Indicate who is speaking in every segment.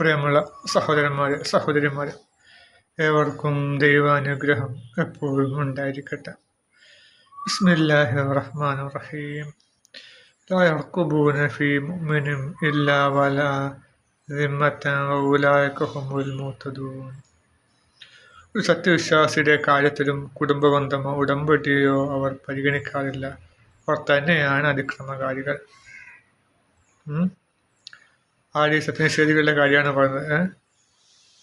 Speaker 1: പ്രിയമുള്ള സഹോദരന്മാരെ സഹോദരിമാരെ ഏവർക്കും ദൈവാനുഗ്രഹം എപ്പോഴും ഉണ്ടായിരിക്കട്ടെ. ബിസ്മില്ലാഹി റഹ്മാൻ റഹീം ലായർക്കുബൂന ഫീ ഇല്ലാ വല ദിമ്മത്തൻ ഒരു സത്യവിശ്വാസിയുടെ കാര്യത്തിലും കുടുംബബന്ധമോ ഉടമ്പടിയോ അവർ പരിഗണിക്കാറില്ല. അവർ തന്നെയാണ് അതിക്രമകാരികൾ. ആര്യ സത്യനിഷേധികളുടെ കാര്യമാണ് പറയുന്നത്.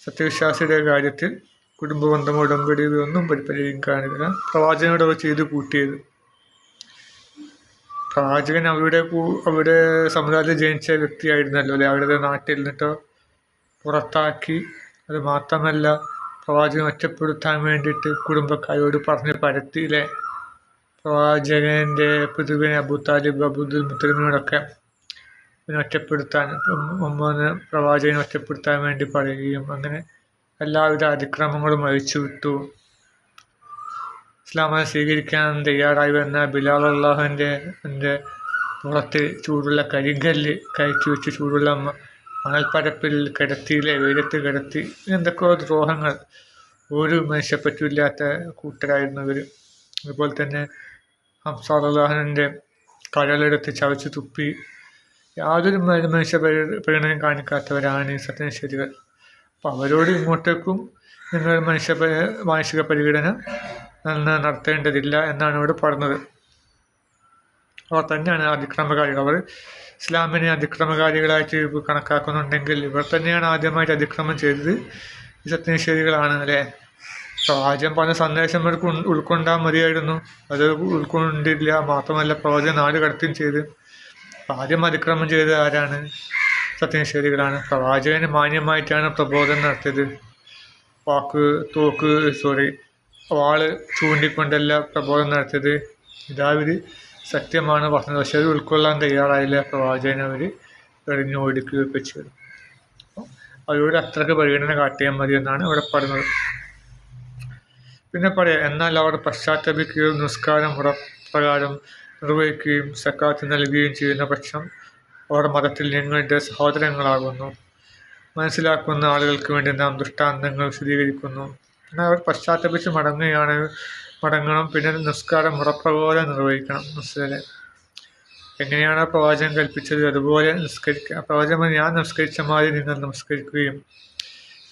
Speaker 1: സത്യവിശ്വാസിയുടെ കാര്യത്തിൽ കുടുംബബന്ധമോ ഉടമ്പടിയോ ഒന്നും പരി- പരിഗണിക്കാറില്ല പ്രവാചകനോട് അവർ ചെയ്ത് കൂട്ടിയത്. പ്രവാചകൻ അവരുടെ അവരുടെ സമുദായത്തിൽ ജനിച്ച വ്യക്തിയായിരുന്നല്ലോ അല്ലെ? അവരുടെ നാട്ടിൽ നിന്നിട്ടോ പുറത്താക്കി. അത് മാത്രമല്ല പ്രവാചകൻ ഒറ്റപ്പെടുത്താൻ വേണ്ടിയിട്ട് കുടുംബക്കാരോട് പറഞ്ഞ് പരത്തിയില്ലേ പ്രവാചകന്റെ പുതുവിനെ അബു താലിബ് അബുദുൽ മുത്തലിമിനോടൊക്കെ ഒറ്റപ്പെടുത്താൻ മുമ്പ് പ്രവാചകനെ ഒറ്റപ്പെടുത്താൻ വേണ്ടി പറയുകയും അങ്ങനെ എല്ലാവിധ അതിക്രമങ്ങളും അഴിച്ചു വിട്ടു. ഇസ്ലാമിനെ സ്വീകരിക്കാൻ തയ്യാറായി വന്ന ബിലാൽ അള്ളാഹുവിന്റെ എന്റെ പുറത്ത് ചൂടുള്ള കരിങ്കല്ല് കയറ്റി വെച്ച് ചൂടുള്ള മണൽപ്പരപ്പിൽ കിടത്തിയിലെ വെയിലത്ത് കിടത്തി എന്തൊക്കെയോ ദ്രോഹങ്ങൾ. ഒരു മനുഷ്യപ്പറ്റില്ലാത്ത കൂട്ടരായിരുന്നു ഇവർ അതുപോലെ തന്നെ ഹംസാദ് അള്ളാഹുവിന്റെ കടലെടുത്ത് ചവച്ച് തുപ്പി യാതൊരു മനുഷ്യ പരി- പരിഗണനയും കാണിക്കാത്തവരാണ് ഈ സത്യനിഷേധികൾ. അപ്പോൾ അവരോട് ഇങ്ങോട്ടേക്കും നിങ്ങൾ മനുഷ്യ മാനുഷിക പരിഗണന നടത്തേണ്ടതില്ല എന്നാണ് ഇവിടെ പറഞ്ഞത്. അവർ തന്നെയാണ് അതിക്രമകാരികൾ അവർ ഇസ്ലാമിനെ അതിക്രമകാരികളായിട്ട് കണക്കാക്കുന്നുണ്ടെങ്കിൽ ഇവർ തന്നെയാണ് ആദ്യമായിട്ട് അതിക്രമം ചെയ്തത് ഈ സത്യനിഷേധികളാണ് അല്ലേ? ആദ്യം പറഞ്ഞ സന്ദേശം അവർക്ക് ഉൾ- ഉൾക്കൊണ്ടാൽ മതിയായിരുന്നു. അത് ഉൾക്കൊണ്ടില്ല മാത്രമല്ല പ്രവചന നാട് കടത്തുകയും ചെയ്ത്. ആദ്യം അതിക്രമം ചെയ്തത് ആരാണ്? സത്യനിഷേധികളാണ്. പ്രവാചകന് മാന്യമായിട്ടാണ് പ്രബോധനം നടത്തിയത്. വാക്ക് തോക്ക് സോറി വാൾ ചൂണ്ടിക്കൊണ്ടല്ല പ്രബോധനം നടത്തിയത്. ഇതാവര് സത്യമാണ്. പറഞ്ഞത് പക്ഷെ അത് ഉൾക്കൊള്ളാൻ തയ്യാറായില്ല. പ്രവാചകൻ അവർ എറിഞ്ഞു ഓടിക്കുകയൊക്കെ ചെയ്തു അവരോട് അത്രയ്ക്ക് പരിഗണന കാട്ടിയാൽ മതി എന്നാണ് ഇവിടെ പറയുന്നത്. പിന്നെ പറയാം എന്നാൽ അവർ പശ്ചാത്തപിക്കുകയും നിസ്കാരം ഉറപ്രകാരം നിർവഹിക്കുകയും സക്കാത്ത് നൽകുകയും ചെയ്യുന്ന പക്ഷം അവർ മതത്തിൽ ഞങ്ങളുടെ സഹോദരങ്ങളാകുന്നു. മനസ്സിലാക്കുന്ന ആളുകൾക്ക് വേണ്ടി നാം ദൃഷ്ടാന്തങ്ങൾ വിശദീകരിക്കുന്നു എന്നാൽ അവർ പശ്ചാത്തപിച്ച് മടങ്ങുകയാണ് മടങ്ങണം പിന്നെ നിസ്കാരം ഉറപ്പുപോലെ നിർവഹിക്കണം. മനസ്സിലെ എങ്ങനെയാണ് പ്രവാചകൻ കൽപ്പിച്ചത്? അതുപോലെ നിസ്കരിക്കുക പ്രവാചകൻ ഞാൻ നിസ്കരിച്ച മാതിരി നിങ്ങൾ നമസ്കരിക്കുകയും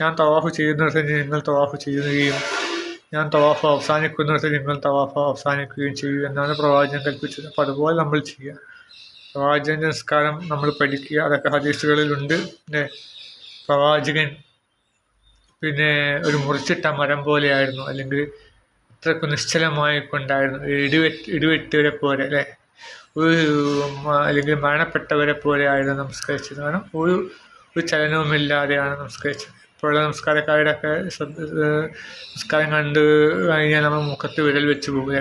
Speaker 1: ഞാൻ തവാഫ് ചെയ്യുന്നിടത്ത് നിങ്ങൾ തവാഫ് ചെയ്യുകയും ഞാൻ തവാഫ് അവസാനിക്കുന്നിടത്ത് നിങ്ങൾ തവാഫ് അവസാനിക്കുകയും ചെയ്യൂ എന്നാണ് പ്രവാചകൻ കൽപ്പിച്ചത്. അപ്പോൾ അതുപോലെ നമ്മൾ ചെയ്യുക. പ്രവാചകന്റെ നിസ്കാരം നമ്മൾ പഠിക്കുക. അതൊക്കെ ഹദീസുകളിലുണ്ട്. പിന്നെ പ്രവാചകൻ പിന്നെ ഒരു മുറിച്ചിട്ട മരം പോലെയായിരുന്നു. അല്ലെങ്കിൽ അത്രയ്ക്ക് നിശ്ചലമായി കൊണ്ടായിരുന്നു. ഇടിവെട്ട് ഇടിവെട്ടിയവരെ പോലെ അല്ലേ? ഒരു അല്ലെങ്കിൽ മരണപ്പെട്ടവരെ പോലെ ആയിരുന്നു നമസ്കരിച്ചത്. കാരണം ഒരു ഒരു ചലനവുമില്ലാതെയാണ് നമസ്കരിച്ചത്. ഇപ്പോഴുള്ള നമസ്കാരക്കാരുടെ ഒക്കെ ശ്രദ്ധ ഏഹ് നമസ്കാരം കണ്ട് കഴിഞ്ഞാൽ നമ്മൾ മുഖത്ത് വിരൽ വെച്ച് പോവുക.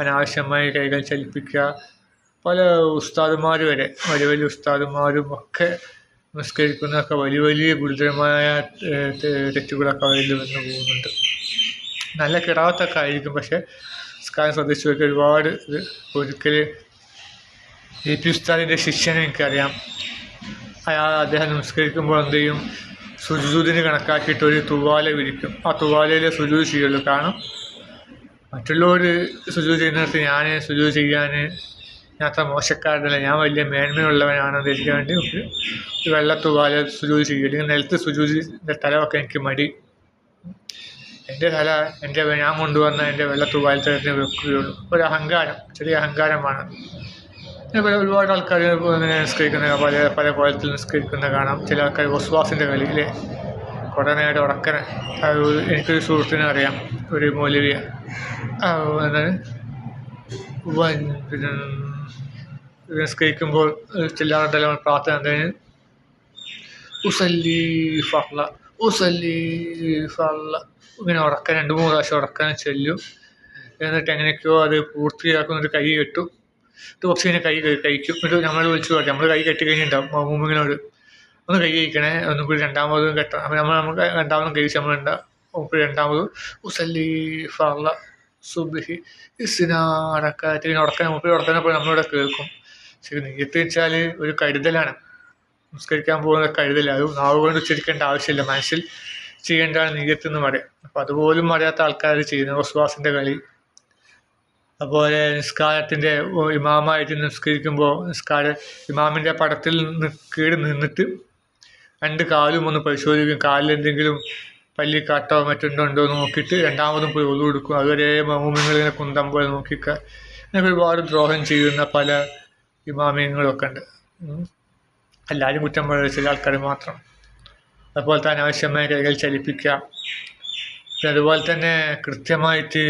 Speaker 1: അനാവശ്യമായി കൈകൾ ചലിപ്പിക്കുക. പല ഉസ്താദുമാർ വരെ വലിയ വലിയ ഉസ്താദുമാരും ഒക്കെ നമസ്കരിക്കുന്നതൊക്കെ വലിയ വലിയ ഗുരുതരമായ തെറ്റുകളൊക്കെ അവരിൽ വന്ന് പോകുന്നുണ്ട്. നല്ല കിടാത്തൊക്കെ ആയിരിക്കും പക്ഷേ നമസ്കാരം ശ്രദ്ധിച്ചു നോക്കി ഒരുപാട് ഇത് ഒരിക്കൽ എ പി ഉസ്താദിന്റെ ശിഷ്യനെ എനിക്കറിയാം. അയാൾ അദ്ദേഹം നമസ്കരിക്കുമ്പോൾ എന്ത് ചെയ്യും? സുജൂദിന് കണക്കാക്കിയിട്ട് ഒരു തുവാല വിരിക്കും. ആ തുവാലയിൽ സുജൂദ് ചെയ്യുള്ളൂ. കാരണം മറ്റുള്ളവർ സുജൂദ് ചെയ്യുന്നിടത്ത് ഞാൻ സുജൂദ് ചെയ്യാൻ ഞാൻ അത്ര മോശക്കാരനല്ല. ഞാൻ വലിയ മേന്മയുള്ളവനാണെന്ന് എനിക്ക് വേണ്ടി ഒരു വെള്ള തുവാല സുജൂദ് ചെയ്യും. അല്ലെങ്കിൽ നിലത്ത് സുജൂദിന്റെ തലമൊക്കെ എനിക്ക് മടി. എന്റെ തല എന്റെ ഞാൻ കൊണ്ടുവന്ന എന്റെ വെള്ള തുവാല തന്നെ വെക്കുകയുള്ളൂ ഒരു അഹങ്കാരം ചെറിയ അഹങ്കാരമാണ്. ഇതുപോലെ ഒരുപാട് ആൾക്കാർ ഇങ്ങനെ നിസ്കരിക്കുന്ന പല പല കോലത്തിൽ നിസ്കരിക്കുന്ന കാണാം. ചില ആൾക്കാർ വസ്വാസിന്റെ കളിയിൽ കുറേ നേരം ഉറക്കന എനിക്കൊരു സുഹൃത്തിനെ അറിയാം. ഒരു മൗലവിയ പിന്നെ നിസ്കരിക്കുമ്പോൾ ചില ആളുടെ പ്രാർത്ഥന എന്താണ് ഉസല്ലി ഫള്ള ഉസല്ലി ഫള്ള ഇങ്ങനെ ഉടക്കാൻ രണ്ട് മൂന്ന് പ്രാവശ്യം ഉടക്കാൻ ചെല്ലും. എന്നിട്ട് എങ്ങനെയൊക്കെയോ അത് പൂർത്തിയാക്കുന്ന ഒരു കൈ കെട്ടും ഇത് കുറച്ച് കഴിഞ്ഞാൽ കൈ കഴി- കഴിക്കും എന്നിട്ട് നമ്മൾ വിളിച്ചു പറയും നമ്മൾ കൈ കെട്ടി കഴിഞ്ഞിട്ടുണ്ടാവും. മൂമ്പിനോട് ഒന്ന് കൈ കഴിക്കണേ. ഒന്നും കൂടി രണ്ടാമതും കെട്ടണം. അപ്പം നമ്മൾ നമുക്ക് രണ്ടാമതും കഴിച്ച് നമ്മൾ മൂപ്പര് രണ്ടാമത് ഉസല്ലി ഫർല സുബിഹി ഇസിനാടക്കാറ്റ് ഉടക്കാൻ ഉറക്കാൻ മൂപ്പര് ഉറക്കാനപ്പോൾ നമ്മളിവിടെ കേൾക്കും. ശരി നെയ്യത്ത് വെച്ചാൽ ഒരു കരുതലാണ്. നിസ്കരിക്കാൻ പോകുന്ന കരുതല. അത് നാവ് കൊണ്ട് ഉച്ചരിക്കേണ്ട ആവശ്യമില്ല. മനസ്സിൽ ചെയ്യേണ്ടതാണ് നെയ്യത്ത് എന്ന് പറയാം. അപ്പം അതുപോലും അറിയാത്ത ആൾക്കാർ ചെയ്യുന്നത്. വസ്വാസിന്റെ കളി. അതുപോലെ നിസ്കാരത്തിന്റെ ഇമാമായിട്ട് നിസ്കരിക്കുമ്പോൾ നിസ്കാര ഇമാമിന്റെ പടത്തിൽ നിന്ന് കീഴ് നിന്നിട്ട് രണ്ട് കാലും ഒന്ന് പരിശോധിക്കും. കാലിൽ എന്തെങ്കിലും പല്ലിക്കാട്ടോ മറ്റുണ്ടോ ഉണ്ടോ നോക്കിയിട്ട് രണ്ടാമതും പോയി ഒതു കൊടുക്കും. അതുവരെ മമ്മൂമികളിങ്ങനെ കുന്തം പോലെ നോക്കിക്ക അങ്ങനെ ഒരുപാട് ദ്രോഹം ചെയ്യുന്ന പല ഇമാമിയങ്ങളൊക്കെ ഉണ്ട്. എല്ലാവരും കുറ്റം പറയുക ചില ആൾക്കാർ മാത്രം. അതുപോലെ തന്നെ ആവശ്യമായ കൈകൾ ചലിപ്പിക്കുക. പിന്നെ അതുപോലെ തന്നെ കൃത്യമായിട്ട്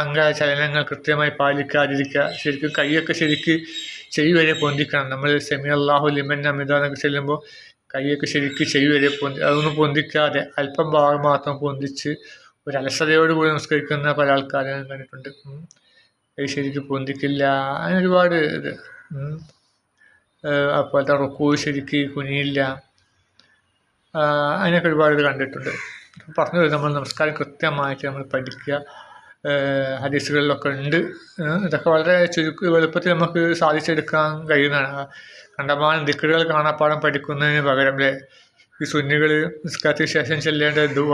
Speaker 1: അംഗചലനങ്ങൾ കൃത്യമായി പാലിക്കാതിരിക്കുക ശരിക്കും കൈയൊക്കെ ശരിക്ക് ചെവി വരെ പൊന്തിക്കണം. നമ്മൾ സെമി അള്ളാഹു ലിമൻ അമിത എന്നൊക്കെ ചെല്ലുമ്പോൾ കൈയൊക്കെ ശരിക്ക് ചെവി വരെ പൊന്തി അതൊന്നും പൊന്തിക്കാതെ അല്പം ഭാഗം മാത്രം പൊന്തിച്ച് ഒരു അലസതയോടുകൂടി നമസ്കരിക്കുന്ന പല ആൾക്കാരെ ഞാൻ കണ്ടിട്ടുണ്ട്. കൈ ശരിക്ക് പൊന്തിക്കില്ല. അങ്ങനെ ഒരുപാട് ഇത്. അതുപോലത്തെ റുക്കൂ ശരിക്ക് കുനിയില്ല. അതിനൊക്കെ ഒരുപാട് ഇത് കണ്ടിട്ടുണ്ട്. പറഞ്ഞു നമ്മൾ നമസ്കാരം കൃത്യമായിട്ട് നമ്മൾ പഠിക്കുക ഹദീസുകളിലൊക്കെ ഉണ്ട്. ഇതൊക്കെ വളരെ ചുരുക്ക എളുപ്പത്തിൽ നമുക്ക് സാധിച്ചെടുക്കാൻ കഴിയുന്നതാണ്. കണ്ടമാനം ദിക്കുകൾ കാണാപ്പാടം പഠിക്കുന്നതിന് പകരം ഈ സുന്നികൾ നിസ്കാരത്തിന് ശേഷം ചെല്ലേണ്ട ദുവ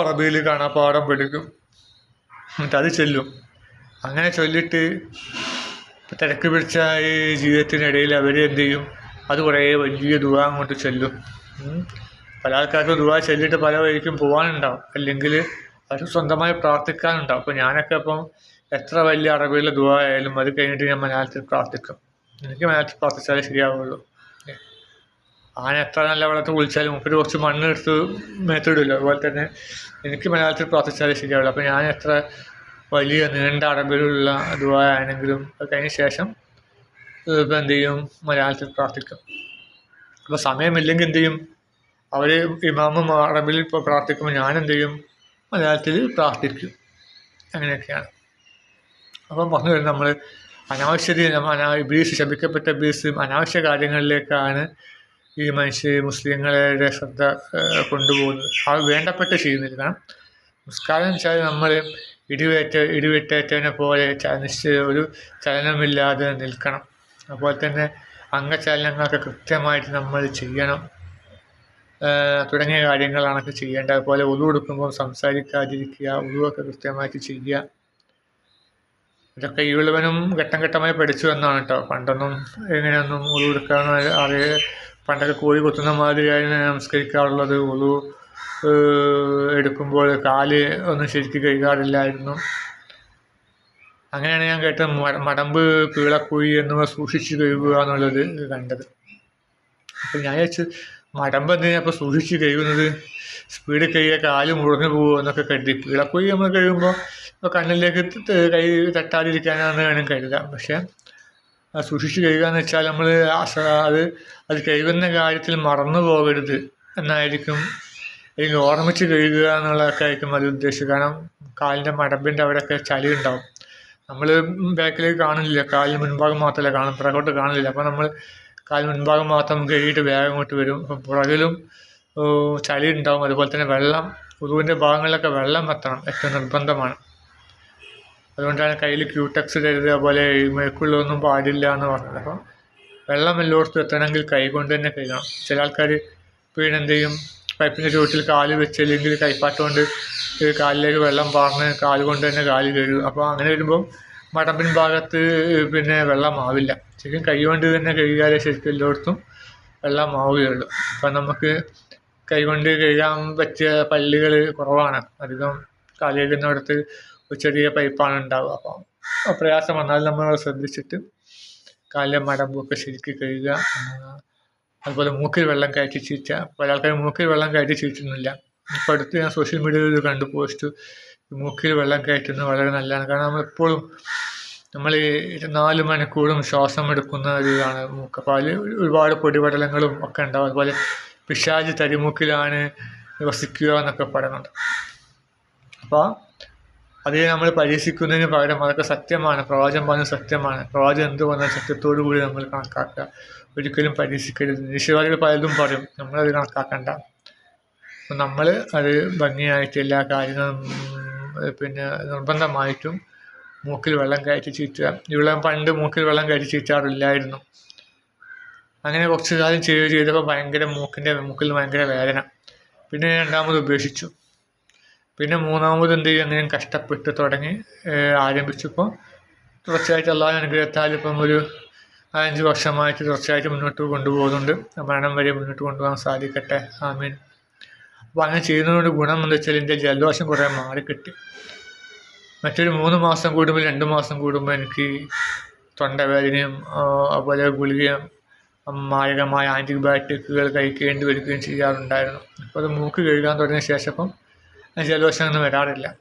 Speaker 1: അറബിയിൽ കാണാപ്പാടം പഠിക്കും. എന്നിട്ട് അത് ചെല്ലും. അങ്ങനെ ചൊല്ലിട്ട് തിരക്ക് പിടിച്ച ഈ ജീവിതത്തിനിടയിൽ അവർ എന്ത് ചെയ്യും? അത് കുറേ വലിയ ദുവ അങ്ങോട്ട് ചെല്ലും. പല ആൾക്കാർക്ക് ദുവ ചെല്ലിട്ട് പല വഴിക്കും പോകാനുണ്ടാവും അല്ലെങ്കിൽ അവർ സ്വന്തമായി പ്രാർത്ഥിക്കാനുണ്ടാവും. അപ്പോൾ ഞാനൊക്കെ ഇപ്പം എത്ര വലിയ അറബിയിലെ ദുവ ആയാലും അത് കഴിഞ്ഞിട്ട് ഞാൻ മലയാളത്തിൽ പ്രാർത്ഥിക്കും. എനിക്ക് മലയാളത്തിൽ പ്രാർത്ഥിച്ചാലേ ശരിയാവുള്ളൂ. ആന എത്ര നല്ല വെള്ളത്തിൽ കുളിച്ചാലും മുപ്പത് കുറച്ച് മണ്ണെടുത്ത് മേത്തിടില്ലോ അതുപോലെ തന്നെ എനിക്ക് മലയാളത്തിൽ പ്രാർത്ഥിച്ചാലേ ശരിയാവുള്ളൂ. അപ്പോൾ ഞാൻ എത്ര വലിയ നീണ്ട അറബിയിലുള്ള ദുബായാണെങ്കിലും അത് കഴിഞ്ഞ ശേഷം ഇപ്പം എന്ത് ചെയ്യും? മലയാളത്തിൽ പ്രാർത്ഥിക്കും. അപ്പോൾ സമയമില്ലെങ്കിൽ എന്ത് ചെയ്യും? അവർ ഇമാമും അറബിൽ ഇപ്പോൾ പ്രാർത്ഥിക്കുമ്പോൾ ഞാനെന്ത് ചെയ്യും മലയാളത്തിൽ പ്രാർത്ഥിക്കും. അങ്ങനെയൊക്കെയാണ്. അപ്പം പറഞ്ഞു വരുന്നത് നമ്മൾ അനാവശ്യത അനാ ബീസ് ശപിക്കപ്പെട്ട ബീസ് അനാവശ്യ കാര്യങ്ങളിലേക്കാണ് ഈ മനുഷ്യ മുസ്ലിങ്ങളുടെ ശ്രദ്ധ കൊണ്ടുപോകുന്നത്. അത് വേണ്ടപ്പെട്ട ചെയ്യുന്നില്ല. കാരണം എന്ന് വെച്ചാൽ നമ്മൾ ഇടിവേറ്റ ഇടിവെട്ടേറ്റതിനെ പോലെ നിശ്ചയ ഒരു ചലനമില്ലാതെ നിൽക്കണം. അതുപോലെ തന്നെ അംഗചലനങ്ങളൊക്കെ കൃത്യമായിട്ട് നമ്മൾ ചെയ്യണം. തുടങ്ങിയ കാര്യങ്ങളാണ് ചെയ്യേണ്ടത്. അതുപോലെ ഉളു കൊടുക്കുമ്പോൾ സംസാരിക്കാതിരിക്കുക ഉളുവൊക്കെ കൃത്യമായിട്ട് ചെയ്യുക. ഇതൊക്കെ ഈളുവനും ഘട്ടം ഘട്ടമായി പഠിച്ചു എന്നാണ് കേട്ടോ. പണ്ടൊന്നും എങ്ങനെയൊന്നും ഉളു എടുക്കാമെന്ന് അറിയ പണ്ടൊക്കെ കോഴി കൊത്തുന്ന മാതിരിയായിരുന്നു നമസ്കരിക്കാറുള്ളത്. ഉളു എടുക്കുമ്പോൾ കാൽ ഒന്നും ശരിക്കും കഴുകാറില്ലായിരുന്നു. അങ്ങനെയാണ് ഞാൻ കേട്ടത്. മടമ്പ് പീളക്കുഴി എന്നിവ സൂക്ഷിച്ച് കഴുകുക എന്നുള്ളത് കണ്ടത്. അപ്പം ഞാൻ വിചാരിച്ചു മടമ്പ് എന്തിനാ അപ്പോൾ സൂക്ഷിച്ച് കഴുകുന്നത് സ്പീഡ് കഴിയുക കാൽ മുറിഞ്ഞു പോകുമോ എന്നൊക്കെ കരുതി. പീളക്കുഴി നമ്മൾ കഴിയുമ്പോൾ കണ്ണിലേക്ക് കൈ തട്ടാതിരിക്കാനാണെന്ന് വേണം കരുതാം. പക്ഷേ സൂക്ഷിച്ച് കഴുകുക എന്ന് വെച്ചാൽ നമ്മൾ അത് അത് കഴിയുന്ന കാര്യത്തിൽ മറന്നു പോകരുത് എന്നായിരിക്കും അല്ലെങ്കിൽ ഓർമ്മിച്ച് കഴുകുക എന്നുള്ളതൊക്കെ ആയിരിക്കും അത് ഉദ്ദേശിച്ചത്. കാരണം കാലിന്റെ മടമ്പിന്റെ അവിടെയൊക്കെ ചളി ഉണ്ടാവും. നമ്മൾ ബാക്കിലേക്ക് കാണുന്നില്ല. കാലിന് മുൻഭാഗം മാത്രമല്ല കാണും പിറകോട്ട് കാണുന്നില്ല. അപ്പോൾ നമ്മൾ കാൽ മുൻഭാഗം മാത്രം കഴുകിയിട്ട് വേഗം ഇങ്ങോട്ട് വരും. അപ്പം പുറകിലും ചളി ഉണ്ടാവും അതുപോലെ തന്നെ വെള്ളം ഉറുവിന്റെ ഭാഗങ്ങളിലൊക്കെ വെള്ളം എത്തണം. ഏറ്റവും നിർബന്ധമാണ്. അതുകൊണ്ടാണ് കയ്യിൽ ക്യൂടെക്സ് കരുതുക അതുപോലെ മേക്കുള്ളതൊന്നും പാടില്ല എന്ന് പറഞ്ഞത്. അപ്പം വെള്ളം എല്ലായിടത്തും എത്തണമെങ്കിൽ കൈ കൊണ്ട് തന്നെ കഴുകണം. ചില ആൾക്കാർ വീണ് എന്ത് ചെയ്യും? പൈപ്പിന്റെ ചുവട്ടിൽ കാൽ വെച്ചില്ലെങ്കിൽ കൈപ്പാട്ട് കൊണ്ട് കാലിലേക്ക് വെള്ളം പാർന്ന് കാൽ കൊണ്ട് തന്നെ കാൽ കഴുകും. അപ്പോൾ അങ്ങനെ വരുമ്പോൾ മടമ്പിൻ ഭാഗത്ത് പിന്നെ വെള്ളമാവില്ല ശരിക്കും കൈകൊണ്ട് തന്നെ കഴുകിയാലേ ശരിക്കും എല്ലായിടത്തും വെള്ളം ആവുകയുള്ളൂ. അപ്പം നമുക്ക് കൈകൊണ്ട് കഴുകാൻ പറ്റിയ പല്ലുകൾ കുറവാണ്. അധികം കാൽ കഴുകുന്നിടത്ത് ഒരു ചെറിയ പൈപ്പാണ് ഉണ്ടാവുക. അപ്പം പ്രയാസം വന്നാൽ നമ്മൾ ശ്രദ്ധിച്ചിട്ട് കാലിലെ മടമ്പൊക്കെ ശരിക്കും കഴുകുക. അതുപോലെ മൂക്കിൽ വെള്ളം കയറ്റി ചീറ്റുക പല ആൾക്കാരും മൂക്കിൽ വെള്ളം കയറ്റി ചീറ്റുന്നില്ല. ഇപ്പം അടുത്ത് ഞാൻ സോഷ്യൽ മീഡിയയിൽ കണ്ടു പോസ്റ്റ് മൂക്കിൽ വെള്ളം കയറ്റുന്നത് വളരെ നല്ലതാണ്. കാരണം നമ്മളെപ്പോഴും നമ്മൾ നാല് മണിക്കൂറും ശ്വാസം എടുക്കുന്ന ഒരു ഇതാണ് മൂക്ക് അതിൽ ഒരുപാട് പൊടിപടലങ്ങളും ഒക്കെ ഉണ്ടാവും. അതുപോലെ പിശാജ് തരിമൂക്കിലാണ് വസിക്കുക എന്നൊക്കെ പറയുന്നുണ്ട്. അപ്പോൾ അത് നമ്മൾ പരീക്ഷിക്കുന്നതിന് പകരം അതൊക്കെ സത്യമാണ്. പ്രവാചം പറഞ്ഞ സത്യമാണ്. പ്രവാചം എന്ത് പറഞ്ഞാൽ സത്യത്തോടു കൂടി നമ്മൾ കണക്കാക്കുക. ഒരിക്കലും പരീക്ഷിക്കരുത്. നിരീശ്വരവാദികൾ പലതും പറയും. നമ്മളത് കണക്കാക്കണ്ട. അപ്പം നമ്മൾ അത് ഭംഗിയായിട്ട് എല്ലാ കാര്യങ്ങളും പിന്നെ നിർബന്ധമായിട്ടും മൂക്കിൽ വെള്ളം കയറ്റി ചീറ്റുക. ഇവിടെ പണ്ട് മൂക്കിൽ വെള്ളം കയറ്റി ചീറ്റാറില്ലായിരുന്നു. അങ്ങനെ കുറച്ച് കാലം ചെയ്ത് ചെയ്തപ്പോൾ ഭയങ്കര മൂക്കിന്റെ മൂക്കിൽ ഭയങ്കര വേദന. പിന്നെ രണ്ടാമത് ഉപേക്ഷിച്ചു. പിന്നെ മൂന്നാമത് എന്ത് ചെയ്യും അങ്ങനെ കഷ്ടപ്പെട്ട് തുടങ്ങി ആരംഭിച്ചപ്പോൾ തുടർച്ചയായിട്ട് അള്ളാഹു അനുഗ്രഹത്താൽ ഇപ്പം ഒരു അഞ്ച് വർഷമായിട്ട് തുടർച്ചയായിട്ട് മുന്നോട്ട് കൊണ്ടുപോകുന്നുണ്ട്. മരണം വരെ മുന്നോട്ട് കൊണ്ടുപോകാൻ സാധിക്കട്ടെ. ആമീൻ. അപ്പോൾ അങ്ങനെ ചെയ്യുന്നതുകൊണ്ട് ഗുണം എന്താ വെച്ചാൽ എന്റെ ജലദോഷം കുറേ മാറിക്കിട്ടി മറ്റൊരു മൂന്ന് മാസം കൂടുമ്പോൾ രണ്ട് മാസം കൂടുമ്പോൾ എനിക്ക് തൊണ്ടവേദനയും അതുപോലെ ഗുളികയും മാരകമായ ആന്റിബയോട്ടിക്കുകൾ കഴിക്കേണ്ടി വരികയും ചെയ്യാറുണ്ടായിരുന്നു. അപ്പോൾ അത് മൂക്ക് കഴുകാൻ തുടങ്ങിയ ശേഷം ഇപ്പം ജലദോഷം ഒന്നും വരാറില്ല.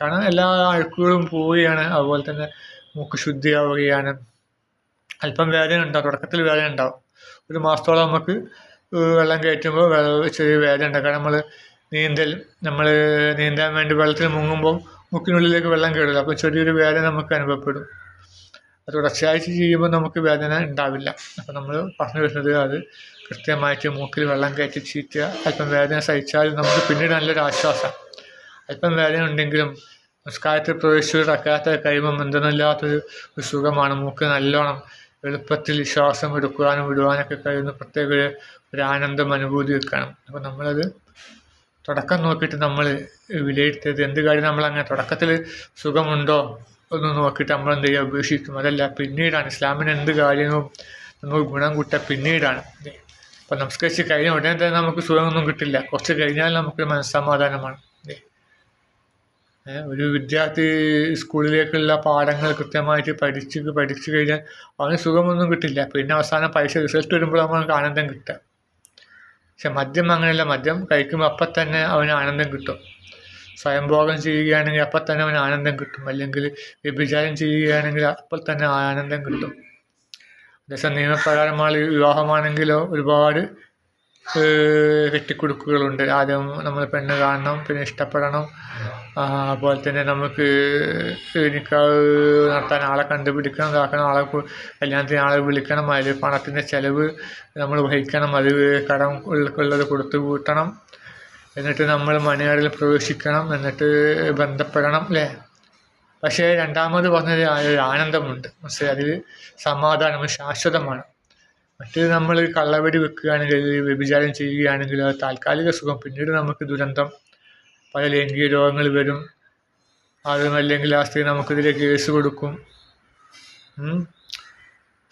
Speaker 1: കാരണം എല്ലാ അഴുക്കുകളും പോവുകയാണ്. അതുപോലെ തന്നെ മൂക്ക് ശുദ്ധിയാവുകയാണ്. അല്പം വേദന ഉണ്ടാവും തുടക്കത്തിൽ വേദന ഉണ്ടാവും. ഒരു മാസത്തോളം നമുക്ക് വെള്ളം കയറ്റുമ്പോൾ ചെറിയ വേദന കാരണം നമ്മൾ നീന്തൽ നമ്മൾ നീന്താൻ വേണ്ടി വെള്ളത്തിൽ മുങ്ങുമ്പോൾ മുക്കിനുള്ളിലേക്ക് വെള്ളം കയറില്ല അപ്പോൾ ചെറിയൊരു വേദന നമുക്ക് അനുഭവപ്പെടും. അത് തുടർച്ചയായിട്ട് ചെയ്യുമ്പോൾ നമുക്ക് വേദന ഉണ്ടാവില്ല. അപ്പോൾ നമ്മൾ പറഞ്ഞു വരുന്നത് അത് കൃത്യമായിട്ട് മൂക്കിൽ വെള്ളം കയറ്റി ചീറ്റുക. അല്പം വേദന സഹിച്ചാൽ നമുക്ക് പിന്നീട് നല്ലൊരു ആശ്വാസം. അല്പം വേദന ഉണ്ടെങ്കിലും നിസ്കാരത്തിൽ പ്രവേശിച്ച് റക്കാത്ത കഴിയുമ്പം എന്തെന്നില്ലാത്തൊരു സുഖമാണ്. മൂക്ക് നല്ലോണം എളുപ്പത്തിൽ ശ്വാസം എടുക്കുവാനും വിടുവാനൊക്കെ കഴിയുന്ന പ്രത്യേക ഒരു ആനന്ദം അനുഭൂതി വെക്കണം. അപ്പോൾ നമ്മളത് തുടക്കം നോക്കിയിട്ട് നമ്മൾ വിലയിരുത്തിയത് എന്ത് കാര്യം നമ്മൾ അങ്ങനെ തുടക്കത്തിൽ സുഖമുണ്ടോ ഒന്ന് നോക്കിയിട്ട് നമ്മൾ എന്ത് ചെയ്യുക ഉപേക്ഷിക്കും. അതല്ല പിന്നീടാണ് ഇസ്ലാമിന് എന്ത് കാര്യവും നമുക്ക് ഗുണം കിട്ടുക പിന്നീടാണ്. അപ്പം നമസ്കരിച്ച് കഴിഞ്ഞ ഉടനെ തന്നെ നമുക്ക് സുഖമൊന്നും കിട്ടില്ല. കുറച്ച് കഴിഞ്ഞാൽ നമുക്ക് മനസ്സമാധാനമാണ്. ഒരു വിദ്യാർത്ഥി സ്കൂളിലേക്കുള്ള പാഠങ്ങൾ കൃത്യമായിട്ട് പഠിച്ച് പഠിച്ചു കഴിഞ്ഞാൽ അവന് സുഖമൊന്നും കിട്ടില്ല. പിന്നെ അവസാനം പൈസ റിസൾട്ട് വരുമ്പോൾ അവനക്ക് ആനന്ദം കിട്ടുക. പക്ഷെ മദ്യം അങ്ങനെയല്ല. മദ്യം കഴിക്കുമ്പോൾ അപ്പം തന്നെ അവന് ആനന്ദം കിട്ടും. സ്വയംഭോഗം ചെയ്യുകയാണെങ്കിൽ അപ്പം തന്നെ അവന് ആനന്ദം കിട്ടും. അല്ലെങ്കിൽ വ്യഭിചാരം ചെയ്യുകയാണെങ്കിൽ അപ്പോൾ തന്നെ ആനന്ദം കിട്ടും. അതേസമയം നിയമപ്രകാരമാണ് വിവാഹമാണെങ്കിലോ ഒരുപാട് കെട്ടിക്കൊടുക്കുകളുണ്ട് ആദ്യം നമ്മൾ പെണ്ണ് കാണണം പിന്നെ ഇഷ്ടപ്പെടണം. അതുപോലെ തന്നെ നമുക്ക് നിക്കാഹ് നടത്താൻ ആളെ കണ്ടുപിടിക്കണം ഇതാക്കണം ആളെ കല്യാണത്തിന് ആളെ വിളിക്കണം അതിൽ പണത്തിന്റെ ചിലവ് നമ്മൾ വഹിക്കണം അത് കടം ഉള്ളത് കൊടുത്തു കൂട്ടണം. എന്നിട്ട് നമ്മൾ മണിയാടിൽ പ്രവേശിക്കണം എന്നിട്ട് ബന്ധപ്പെടണം അല്ലേ? പക്ഷേ രണ്ടാമത് പറഞ്ഞത് ആനന്ദമുണ്ട്. പക്ഷേ അതിൽ സമാധാനം ശാശ്വതമാണ്. മറ്റേത് നമ്മൾ കള്ളവെടി വെക്കുകയാണെങ്കിൽ വ്യഭിചാരം ചെയ്യുകയാണെങ്കിൽ അത് താൽക്കാലിക സുഖം. പിന്നീട് നമുക്ക് ദുരന്തം പല ലൈംഗിക രോഗങ്ങൾ വരും. അതുമല്ലെങ്കിൽ ആ സ്ത്രീ നമുക്കെതിരെ കേസ് കൊടുക്കും.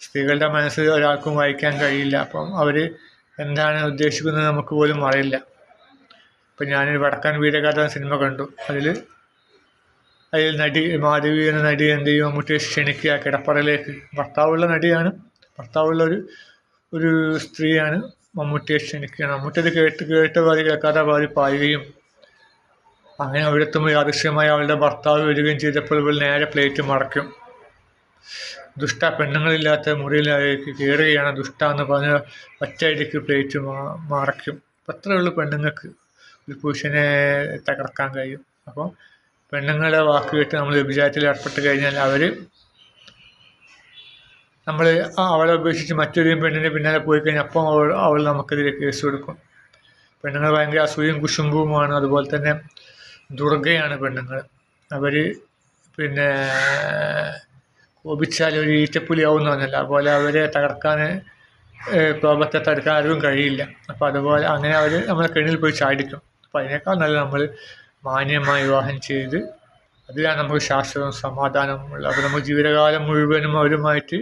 Speaker 1: സ്ത്രീകളുടെ മനസ്സ് ഒരാൾക്കും വായിക്കാൻ കഴിയില്ല. അപ്പം അവർ എന്താണ് ഉദ്ദേശിക്കുന്നത് നമുക്ക് പോലും അറിയില്ല. ഇപ്പം ഞാനൊരു വടക്കൻ വീരകഥ സിനിമ കണ്ടു. അതിൽ അതിൽ നടി മാധവി എന്ന നടി എന്ത് ചെയ്യും മമ്മൂട്ടിയെ ക്ഷണിക്കുക കിടപ്പറയിലേക്ക്. ഭർത്താവുള്ള നടിയാണ്. ഭർത്താവുള്ള ഒരു ഒരു സ്ത്രീയാണ് മമ്മൂട്ടിയെ ക്ഷണിക്കുകയാണ്. മമ്മൂട്ടി അത് കേട്ട് കേട്ട പാതി കേൾക്കാതെ പാതി പായുകയും അങ്ങനെ അവിടെ എത്തുമ്പോൾ യാദൃശ്യമായി അവളുടെ ഭർത്താവ് വരികയും ചെയ്തപ്പോൾ ഇവൾ നേരെ പ്ലേറ്റ് മറക്കും ദുഷ്ട പെണ്ണുങ്ങളില്ലാത്ത മുറിയിലേക്ക് കയറുകയാണ് ദുഷ്ട എന്ന് പറഞ്ഞ് ഒറ്റയടിക്ക് പ്ലേറ്റ് മറക്കും അത്രേ ഉള്ളൂ പെണ്ണുങ്ങൾക്ക് ഒരു പുരുഷനെ തകർക്കാൻ കഴിയും. അപ്പോൾ പെണ്ണുങ്ങളുടെ വാക്ക് കേട്ട് നമ്മൾ വ്യഭിചാരത്തിൽ ഏർപ്പെട്ട് കഴിഞ്ഞാൽ അവർ നമ്മൾ അവളെ ഉപേക്ഷിച്ച് മറ്റൊരു പെണ്ണിന്റെ പിന്നാലെ പോയി കഴിഞ്ഞാൽ അപ്പം അവൾ അവൾ നമുക്കെതിരെ കേസ് കൊടുക്കും പെണ്ണുങ്ങൾ ഭയങ്കര അസൂയും കുശുമ്പുമാണ് അതുപോലെ തന്നെ ദുർഗയാണ് പെണ്ണുങ്ങൾ. അവർ പിന്നെ കോപിച്ചാൽ ഒരു ഈറ്റപ്പുലിയാവും പറഞ്ഞല്ല. അതുപോലെ അവരെ തകർക്കാൻ കോപത്തെ തടുക്കാൻ ആരും കഴിയില്ല. അപ്പോൾ അതുപോലെ അങ്ങനെ അവർ നമ്മളെ കെണിയിൽ പോയി ചാടിക്കും. അപ്പോൾ അതിനേക്കാൾ നല്ല നമ്മൾ മാന്യമായി വിവാഹം ചെയ്ത് അതിലാണ് നമുക്ക് ശാശ്വതവും സമാധാനമുള്ള അപ്പോൾ നമുക്ക് ജീവിതകാലം മുഴുവനും അവരുമായിട്ട്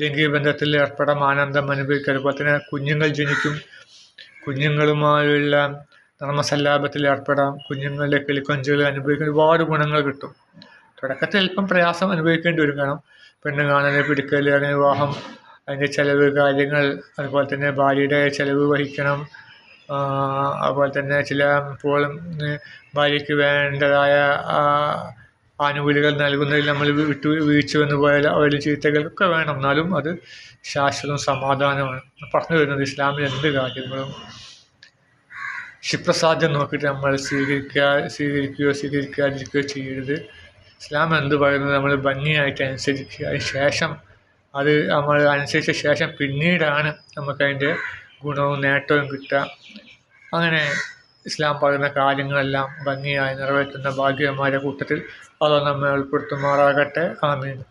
Speaker 1: ലൈംഗിക ബന്ധത്തിൽ ഏർപ്പെടാം ആനന്ദം അനുഭവിക്കുക അതുപോലെ തന്നെ കുഞ്ഞുങ്ങൾ ജനിക്കും. കുഞ്ഞുങ്ങളുമായുള്ള നർമ്മസല്ലാപത്തിൽ ഏർപ്പെടാം. കുഞ്ഞുങ്ങളുടെ കിളിക്കൊഞ്ചുകൾ അനുഭവിക്കുന്ന ഒരുപാട് ഗുണങ്ങൾ കിട്ടും. തുടക്കത്തിൽ അല്പം പ്രയാസം അനുഭവിക്കേണ്ടി വരും. കാരണം പെണ്ണ് കാണൽ പിടിക്കൽ അല്ലെങ്കിൽ വിവാഹം അതിന്റെ ചിലവ് കാര്യങ്ങൾ അതുപോലെ തന്നെ ഭാര്യയുടെ ചിലവ് വഹിക്കണം. അതുപോലെ തന്നെ ചില ഇപ്പോൾ ഭാര്യയ്ക്ക് വേണ്ടതായ ആനുകൂല്യങ്ങൾ നൽകുന്നതിൽ നമ്മൾ വിട്ടു വീഴ്ച വന്നു പോയാൽ അവരുടെ ചീത്തകളൊക്കെ വേണം. എന്നാലും അത് ശാശ്വതവും സമാധാനമാണ്. പറഞ്ഞു വരുന്നത് ഇസ്ലാമിൽ എന്ത് കാര്യങ്ങളും ക്ഷിപ്രസാധ്യം നോക്കിയിട്ട് നമ്മൾ സ്വീകരിക്കുക സ്വീകരിക്കുകയോ സ്വീകരിക്കാതിരിക്കുകയോ ചെയ്യരുത്. ഇസ്ലാം എന്ത് പറയുന്നത് നമ്മൾ ഭംഗിയായിട്ട് അനുസരിക്കുക. അതിന് ശേഷം അത് നമ്മൾ അനുസരിച്ച ശേഷം പിന്നീടാണ് നമുക്കതിന്റെ ഗുണവും നേട്ടവും കിട്ടുക. അങ്ങനെ ഇസ്ലാം പറയുന്ന കാര്യങ്ങളെല്ലാം ഭംഗിയായി നിറവേറ്റുന്ന ഭാഗ്യവാന്മാരുടെ കൂട്ടത്തിൽ അത് നമ്മെ ഉൾപ്പെടുത്തുമാറാകട്ടെ. ആമീൻ.